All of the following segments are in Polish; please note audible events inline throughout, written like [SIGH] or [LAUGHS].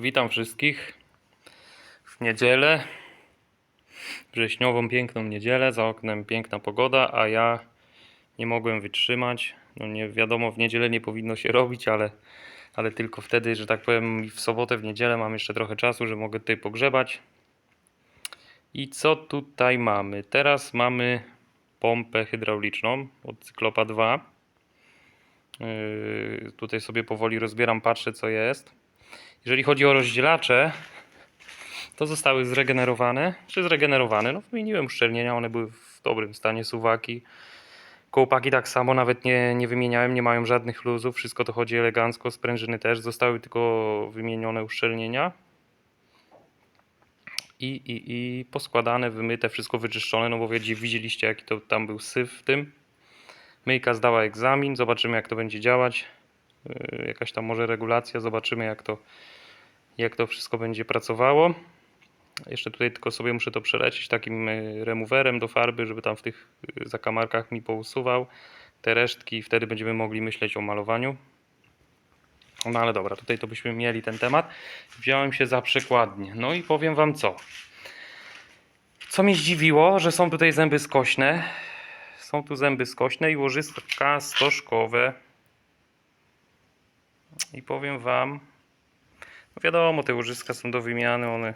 Witam wszystkich w niedzielę. Wrześniową, piękną niedzielę. Za oknem piękna pogoda, a ja nie mogłem wytrzymać. No nie wiadomo, w niedzielę nie powinno się [LAUGHS] robić, ale, ale tylko wtedy, że tak powiem, w sobotę, w niedzielę mam jeszcze trochę czasu, że mogę tutaj pogrzebać. I co tutaj mamy? Teraz mamy pompę hydrauliczną od Cyklopa 2. Yy, tutaj sobie powoli rozbieram, patrzę co jest. Jeżeli chodzi o rozdzielacze, to zostały zregenerowane, czy zregenerowane. No wymieniłem uszczelnienia, one były w dobrym stanie, suwaki. Kołpaki tak samo, nawet nie, nie wymieniałem, nie mają żadnych luzów, wszystko to chodzi elegancko, sprężyny też, zostały tylko wymienione uszczelnienia. I, i, i poskładane, wymyte, wszystko wyczyszczone, no bo widzieliście jaki to tam był syf w tym. Myjka zdała egzamin, zobaczymy jak to będzie działać. Yy, Jakaś tam może regulacja, zobaczymy jak to, jak to wszystko będzie pracowało. Jeszcze tutaj tylko sobie muszę to przelecieć takim yy, removerem do farby, żeby tam w tych yy, zakamarkach mi pousuwał te resztki i wtedy będziemy mogli myśleć o malowaniu. No ale dobra, tutaj to byśmy mieli ten temat. Wziąłem się za przekładnię. No i powiem wam co. Co mnie zdziwiło, że są tutaj zęby skośne. Są tu zęby skośne i łożyska stożkowe. I powiem wam, no wiadomo, te łożyska są do wymiany, one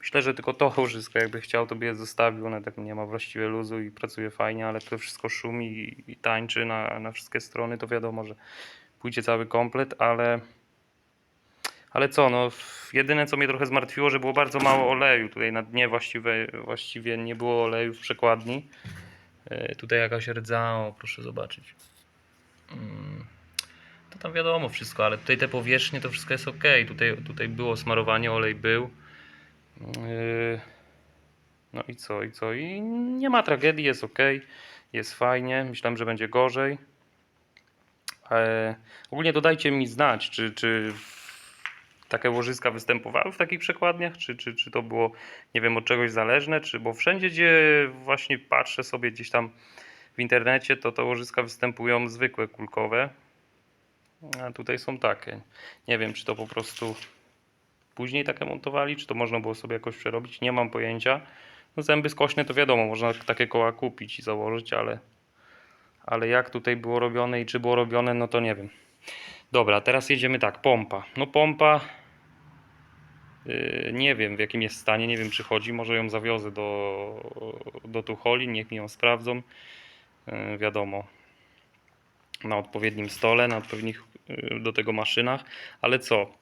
myślę, że tylko to łożysko jakby chciał, to by je zostawił, one tak nie ma właściwie luzu i pracuje fajnie, ale to wszystko szumi i, tańczy na, na wszystkie strony, to wiadomo, że pójdzie cały komplet, ale ale co, no jedyne co mnie trochę zmartwiło, że było bardzo mało oleju, tutaj na dnie właściwie, właściwie nie było oleju w przekładni. E, Tutaj jakaś rdza, o, proszę zobaczyć. Mm, To tam wiadomo wszystko, ale tutaj te powierzchnie to wszystko jest ok. Tutaj, tutaj było smarowanie, olej był. Yy, No i co, i co? I nie ma tragedii, jest ok, jest fajnie. Myślałem, że będzie gorzej. E, Ogólnie dodajcie mi znać, czy, czy takie łożyska występowały w takich przekładniach, czy, czy, czy to było, nie wiem, od czegoś zależne, czy bo wszędzie, gdzie właśnie patrzę sobie gdzieś tam w internecie, to te łożyska występują zwykłe, kulkowe, a tutaj są takie. Nie wiem, czy to po prostu później takie montowali, czy to można było sobie jakoś przerobić, nie mam pojęcia. No zęby skośne to wiadomo, można takie koła kupić i założyć, ale, ale jak tutaj było robione i czy było robione, no to nie wiem. Dobra, teraz jedziemy tak, pompa. No pompa, yy, nie wiem w jakim jest stanie, nie wiem czy chodzi, może ją zawiozę do, do Tucholi, niech mi ją sprawdzą, yy, wiadomo, na odpowiednim stole, na odpowiednich do tego maszynach, ale co?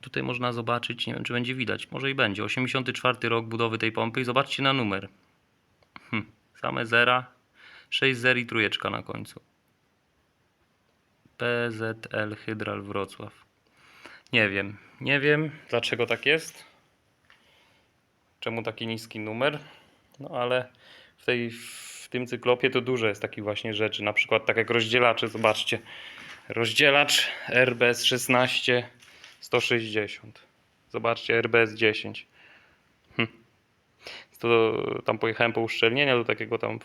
Tutaj można zobaczyć, nie wiem czy będzie widać, może i będzie, 84 rok budowy tej pompy i zobaczcie na numer. Hm, same zera, 6 zer i trójeczka na końcu. PZL Hydral Wrocław. Nie wiem, nie wiem dlaczego tak jest. Czemu taki niski numer? No ale w, tej, w tym cyklopie to dużo jest takich właśnie rzeczy. Na przykład tak jak rozdzielacze, zobaczcie. Rozdzielacz RBS 16 160. Zobaczcie RBS 10. Hm. To tam pojechałem po uszczelnienia do takiego tam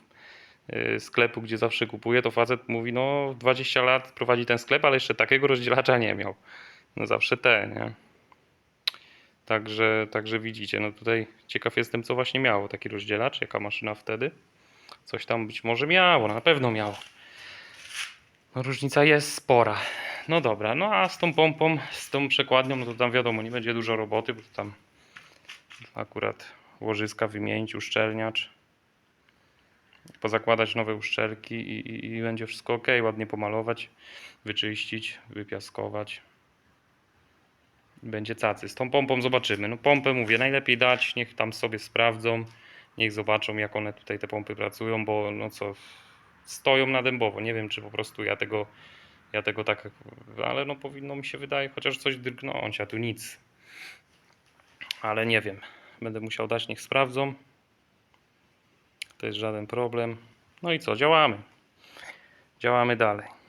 y, sklepu, gdzie zawsze kupuję, to facet mówi, no 20 lat prowadzi ten sklep, ale jeszcze takiego rozdzielacza nie miał. No zawsze te, nie? Także, także widzicie, no tutaj ciekaw jestem, co właśnie miało taki rozdzielacz, jaka maszyna wtedy. Coś tam być może miało, na pewno miało. Różnica jest spora. No dobra, no a z tą pompą, z tą przekładnią, no to tam wiadomo, nie będzie dużo roboty, bo to tam akurat łożyska wymienić, uszczelniacz pozakładać nowe uszczelki i, i, i będzie wszystko ok, ładnie pomalować, wyczyścić, wypiaskować. Będzie cacy. Z tą pompą zobaczymy. No pompę mówię, najlepiej dać, niech tam sobie sprawdzą, niech zobaczą jak one tutaj te pompy pracują, bo no co, stoją na dębowo. Nie wiem czy po prostu ja tego, ja tego tak, ale no powinno mi się wydaje chociaż coś drgnąć, a tu nic. Ale nie wiem. Będę musiał dać, niech sprawdzą. To jest żaden problem. No i co, działamy. Działamy dalej.